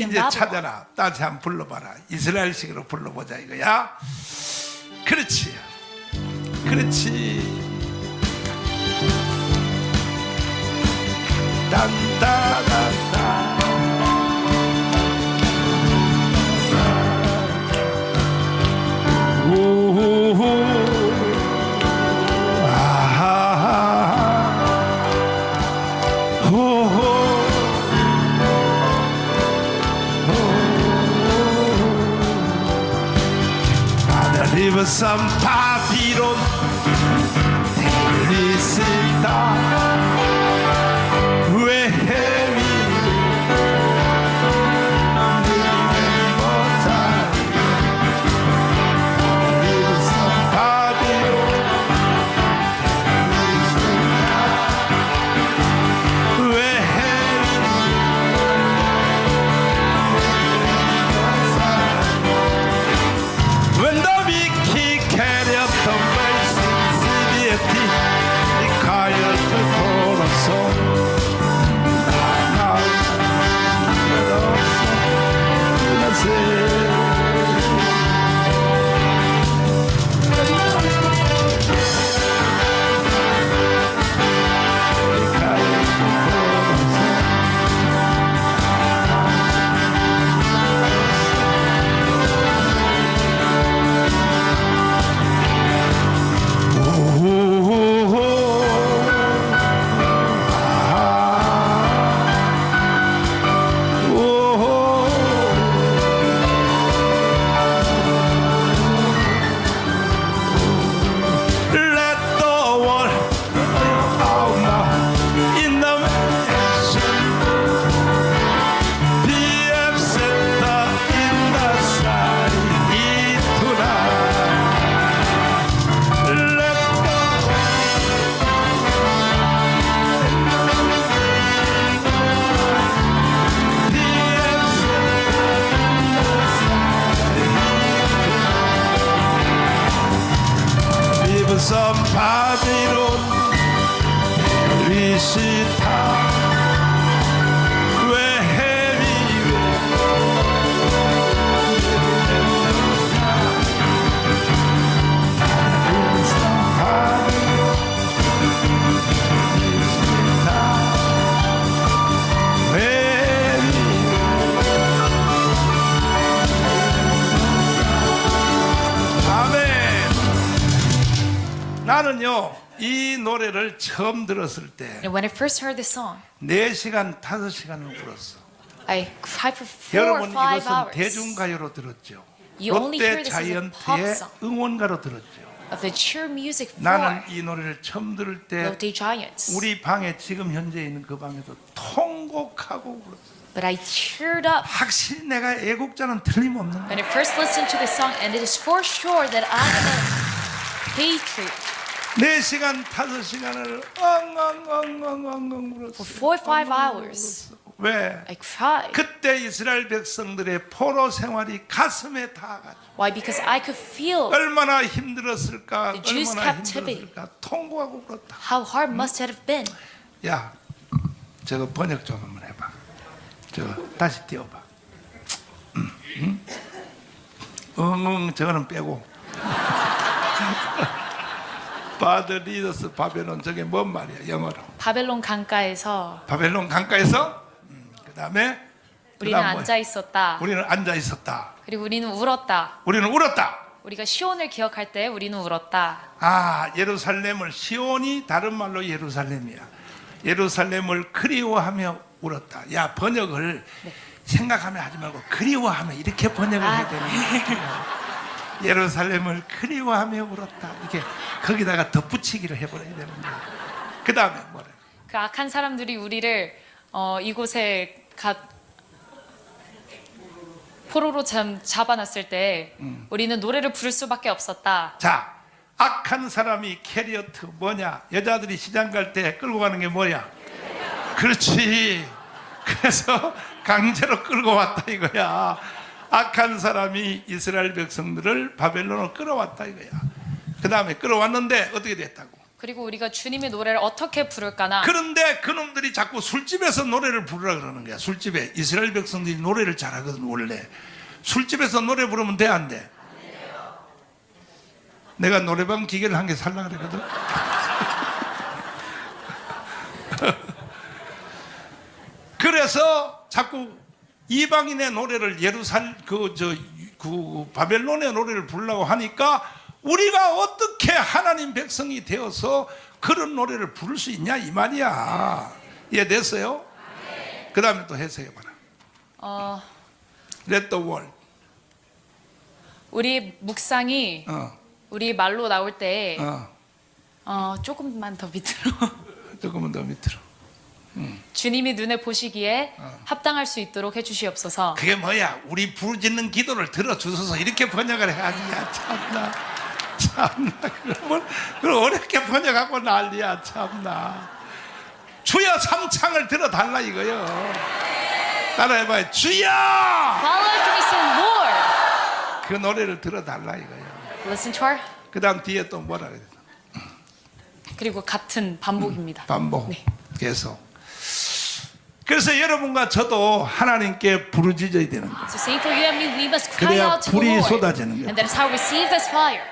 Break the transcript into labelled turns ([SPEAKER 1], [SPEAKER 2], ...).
[SPEAKER 1] 이제. 찾아라. 다시 한번 불러봐라. 이스라엘식으로 불러보자 이거야. 그렇지. 그렇지. 딴따 하늘님은 Babylon 리시타 나는요 이 노래를 처음 들었을 때
[SPEAKER 2] And when I first heard this song,
[SPEAKER 1] 4시간 5시간을 울었어
[SPEAKER 2] I cried for four or
[SPEAKER 1] 여러분
[SPEAKER 2] five
[SPEAKER 1] 이것은
[SPEAKER 2] hours
[SPEAKER 1] 대중가요로 들었죠
[SPEAKER 2] You only hear
[SPEAKER 1] 롯데
[SPEAKER 2] this as a pop
[SPEAKER 1] 자이언트의
[SPEAKER 2] song.
[SPEAKER 1] 응원가로 들었죠
[SPEAKER 2] of the cheer music
[SPEAKER 1] 나는 이 노래를 처음 들을 때
[SPEAKER 2] Lotte Giants.
[SPEAKER 1] 우리 방에 지금 현재 있는 그 방에도 통곡하고 울었어
[SPEAKER 2] But I cheered up
[SPEAKER 1] 확실히 내가 애국자는 틀림없는 거야
[SPEAKER 2] when I first listened to this song, and it is for sure that I'm a patriot.
[SPEAKER 1] 4시간 5시간을 엉엉엉엉엉엉 울었어
[SPEAKER 2] For four or five hours,
[SPEAKER 1] 왜?
[SPEAKER 2] I cried.
[SPEAKER 1] 그때 이스라엘 백성들의 포로 생활이 가슴에 닿아가지고
[SPEAKER 2] Why? Because I could feel
[SPEAKER 1] 얼마나 힘들었을까
[SPEAKER 2] The Jews' captivity.
[SPEAKER 1] 통곡하고 울었다
[SPEAKER 2] how hard must it have been.
[SPEAKER 1] 야 저거 번역 좀 한번 해봐 저 다시 띄워봐 음, 음? 응응 저거는 빼고 바드 리더스 바벨론 저게 뭔 말이야 영어로?
[SPEAKER 2] 바벨론 강가에서
[SPEAKER 1] 바벨론 강가에서? 그 다음에
[SPEAKER 2] 우리는 앉아 있었다.
[SPEAKER 1] 우리는 앉아 있었다.
[SPEAKER 2] 그리고 우리는 울었다.
[SPEAKER 1] 우리는 울었다.
[SPEAKER 2] 우리가 시온을 기억할 때 우리는 울었다.
[SPEAKER 1] 아 예루살렘을 시온이 다른 말로 예루살렘이야. 예루살렘을 그리워하며 울었다. 야 번역을 생각하며 하지 말고 그리워하며 이렇게 번역을
[SPEAKER 2] 아.
[SPEAKER 1] 해야 되는 거야 예루살렘을 그리워하며 울었다. 이렇게 거기다가 덧붙이기를 해버려야 거야 그 다음에 뭐래?
[SPEAKER 2] 그 악한 사람들이 우리를 어, 이곳에 가 포로로 참 잡아놨을 때 우리는 노래를 부를 수밖에 없었다.
[SPEAKER 1] 자 악한 사람이 캐리어트 뭐냐? 여자들이 시장 갈 때 끌고 가는 게 뭐야? 그렇지. 그래서 강제로 끌고 왔다 이거야 악한 사람이 이스라엘 백성들을 바벨론으로 끌어왔다 이거야 그 다음에 끌어왔는데 어떻게 됐다고
[SPEAKER 2] 그리고 우리가 주님의 노래를 어떻게 부를까나
[SPEAKER 1] 그런데 그놈들이 자꾸 술집에서 노래를 부르라 그러는 거야. 술집에 이스라엘 백성들이 노래를 잘하거든 원래. 술집에서 노래 부르면 돼 안 돼? 내가 노래방 기계를 한 개 살라 그랬거든. 그래서 자꾸 이방인의 노래를 예루살 그저 그 바벨론의 노래를 부르려고 하니까 우리가 어떻게 하나님 백성이 되어서 그런 노래를 부를 수 있냐 이 말이야. 이해됐어요? 그 다음에 또 해석해 봐라.
[SPEAKER 2] 어,
[SPEAKER 1] Let the world.
[SPEAKER 2] 우리 묵상이
[SPEAKER 1] 어,
[SPEAKER 2] 우리 말로 나올 때
[SPEAKER 1] 어,
[SPEAKER 2] 어, 조금만 더 밑으로
[SPEAKER 1] 조금만 더 밑으로.
[SPEAKER 2] 주님이 눈에 보시기에 합당할 수 있도록 해주시옵소서.
[SPEAKER 1] 그게 뭐야? 우리 부르짖는 기도를 들어주셔서 이렇게 번역을 해야지. 야, 참나. 참나. 그걸, 그걸 어렵게 번역하고 난리야. 참나. 주여 삼창을 들어달라 이거요. 따라해봐요. 주여! 그 노래를 들어달라 이거요.
[SPEAKER 2] Listen to our.
[SPEAKER 1] 그 다음 뒤에 또 뭐라 그래?
[SPEAKER 2] 그리고 같은 반복입니다.
[SPEAKER 1] 반복.
[SPEAKER 2] 네.
[SPEAKER 1] 계속. 그래서 여러분과 저도 하나님께 부르짖어야 되는 거예요.
[SPEAKER 2] So same for you and me, we must cry
[SPEAKER 1] 그래야
[SPEAKER 2] out to the
[SPEAKER 1] 불이
[SPEAKER 2] Lord.
[SPEAKER 1] 쏟아지는 거예요.
[SPEAKER 2] And that is how we receive this fire.